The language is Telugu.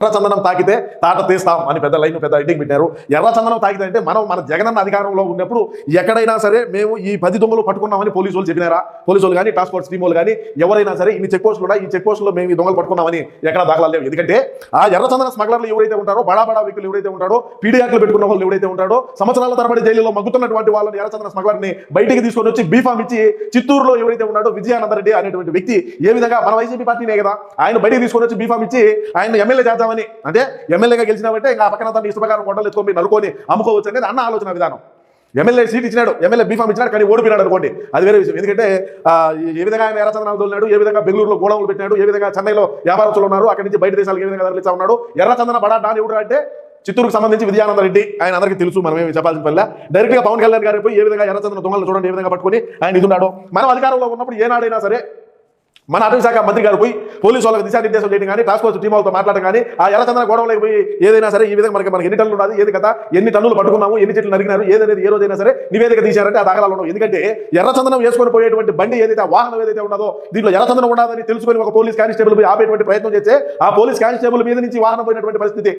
ఎర్రచందనం తాకితే తాట తీస్తాం అని పెద్ద లైన్ పెద్ద ఎడ్డింగ్ పెట్టారు. ఎర్రచందనం తాకితే అంటే మనం మన జగనన్న అధికారంలో ఉన్నప్పుడు ఎక్కడైనా సరే మేము ఈ పది దొంగలు పట్టుకున్నామని పోలీసు వాళ్ళు చెప్పినారా? పోలీసు వాళ్ళు కానీ టాస్క్ ఫోర్స్ టీం వాళ్ళు కానీ ఎవరైనా సరే ఇన్ని చెక్ పోస్టులు ఉన్నాయి ఈ చెక్ పోస్టులో మేము ఈ దొంగలు పట్టుకున్నామని ఎక్కడ దాఖలాలు లేవు. ఎందుకంటే ఆ ఎర్రచందన స్మగ్లర్లు ఎవరైతే ఉంటారో బడా బడా వ్యక్తులు ఎవరైతే ఉంటారో పీడియాకులు పెట్టుకున్న వాళ్ళు ఎవరైతే ఉంటారో సంవత్సరాల తరబడి జైలులో మగ్గుతున్నటువంటి వాళ్ళని ఎర్రచందన స్మగ్లర్ని బయటికి తీసుకొని వచ్చి బీఫామ్ ఇచ్చి చిత్తూరులో ఎవరైతే ఉన్నాడో విజయానంద రెడ్డి అనేటువంటి వ్యక్తి ఏ విధంగా మన వైసీపీ పార్టీనే కదా? ఆయన బయటికి తీసుకొని వచ్చి బీఫామ్ ఇచ్చి ఆయన ఎమ్మెల్యే చేద్దామని అంటే ఎమ్మెల్యేగా గెలిచినామంటే ఇంకా పక్కన తన ఇష్టప్రకారం కొండలు ఎత్తుకొని నరుకొని అమ్ముకోవచ్చు అనేది అన్న ఆలోచన విధానం. ఎమ్మెల్యే సీట్ ఇచ్చినాడు ఎమ్మెల్యే బీఫామ్ ఇచ్చినాడు కానీ ఓడిపోయినాడు అనుకోండి. అది వేరే విషయం. ఎందుకంటే ఏ విధంగా ఆయన ఎర్రచందనాలు తోలినాడు ఏ విధంగా బెంగళూరులో గోడౌన్లు పెట్టినాడు ఏ విధంగా చెన్నైలో వ్యాపారస్తులు ఉన్నారు అక్కడి నుంచి బయట దేశాలకు ఏ విధంగా తరలిస్తా ఉన్నాడు ఎర్రచందన బడా డాన్ ఎవడు అంటే చిత్తూరుకు సంబంధించి విజయానంద రెడ్డి. ఆయన అందరికీ తెలుసు మనం ఏమి చెప్పాల్సిన పనిలే డైరెక్ట్గా పవన్ కళ్యాణ్ గారు పోయి ఏ విధంగా ఎర్రచందన దొంగలు చూడండి ఏ విధంగా పట్టుకొని ఆయన ఇది ఉన్నాడు. మనం అధికారంలో ఉన్నప్పుడు ఏనాడైనా సరే మన అటవీశాఖ మంత్రి గారు పోయి పోలీసు వాళ్ళకి దిశానిర్దేశం చేయడం కానీ టాస్క్ ఫోర్స్ టీం వాళ్ళతో మాట్లాడడం కానీ ఆ ఎర్రచందన గొడవలకు పోయి ఏదైనా సరే ఈ విధంగా మనకి మనకి ఎన్ని టన్నులు ఉన్నది ఏది కదా ఎన్ని టన్నులు పట్టుకున్నాము ఎన్ని చెట్లు నరిగినారు ఏదనేది ఏ రోజైనా సరే నివేదిక తీశారంటే ఆ దాఖలాలు ఉండవు. ఎందుకంటే ఎర్రచందనం వేసుకొని పోయేటువంటి బండి ఏదైతే వాహనం ఏదైతే ఉన్నదో దీంట్లో ఎర్రచందనం ఉండదని తెలుసుకొని ఒక పోలీస్ కానిస్టేబుల్ పోయి ఆపేటువంటి ప్రయత్నం చేస్తే ఆ పోలీస్ కానిస్టేబుల్ మీద నుంచి వాహనం పోయినటువంటి పరిస్థితి